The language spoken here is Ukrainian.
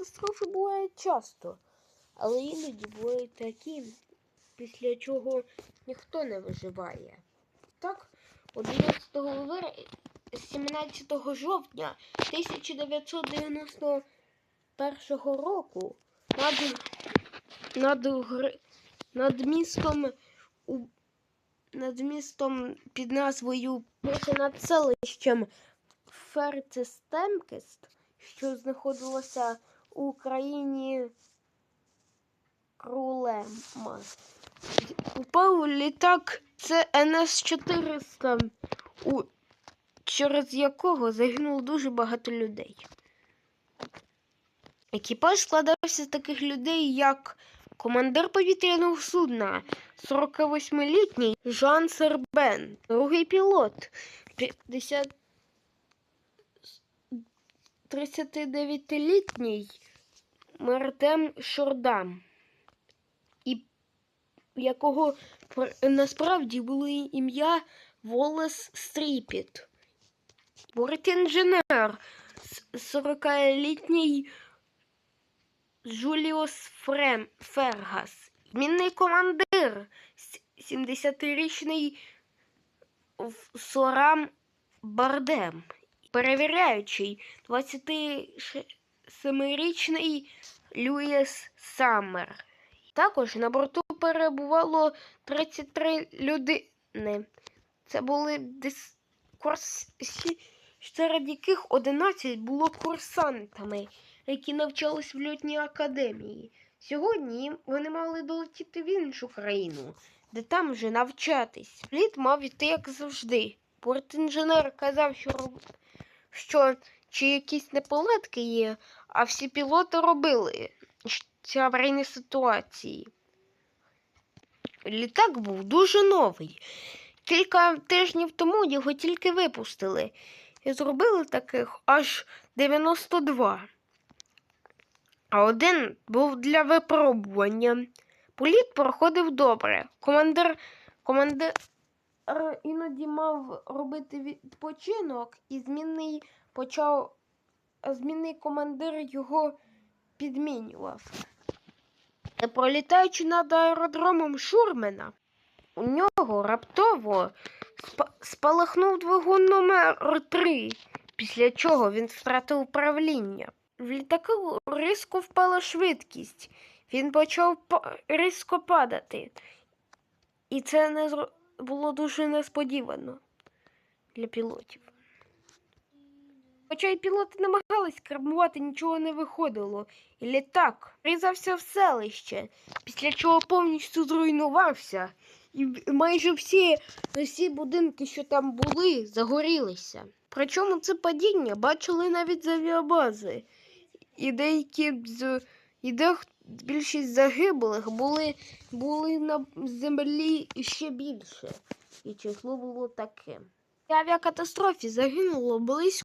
авіакатастрофи бувають часто, але іноді бувають такі, після чого ніхто не виживає. Так, 11 вер... 17 жовтня 1991 року над, над, над містом у над містом під назвою над селищем Ферцестемкест, що знаходилося Україні Крулема. Упав літак ЦНС-400, у... через якого загинуло дуже багато людей. Екіпаж складався з таких людей, як командир повітряного судна, 48-літній Жан Сербен, другий пілот, 50... 39-літній Мартем Шордам, і якого насправді було ім'я Волес Стріпіт. Бортінженер, с- 40-літній Жуліус Фрем Фергас, мінний командир, 70-річний Сорам Бардем, перевіряючий 27-річний Люїс Саммер. Також на борту перебувало 33 людини. Це були дис... курсі, серед яких 11 було курсантами, які навчались в льотній академії. Сьогодні вони мали долетіти в іншу країну, де там вже навчатись. Літ мав іти як завжди. Портінженер казав, що. Що чи якісь неполадки є, а всі пілоти робили ці аварійні ситуації. Літак був дуже новий. Кілька тижнів тому його тільки випустили. І зробили таких аж 92. А один був для випробування. Політ проходив добре. Командир, командир іноді мав робити відпочинок, і змінний почав, змінний командир його підмінював. Пролітаючи над аеродромом Шурмена, у нього раптово спа- спалахнув двигун номер 3, після чого він втратив управління. В літаку різко впала швидкість. Він почав різко падати. І це не зро- було дуже несподівано для пілотів. Хоча й пілоти намагались кермувати, нічого не виходило, і літак різався в селище, після чого повністю зруйнувався, і майже всі, всі будинки, що там були, загорілися. Причому це падіння бачили навіть з авіабази, і деякі з і дех, більшість загиблих були, були на землі ще більше, і число було таке. В авіакатастрофі загинуло близько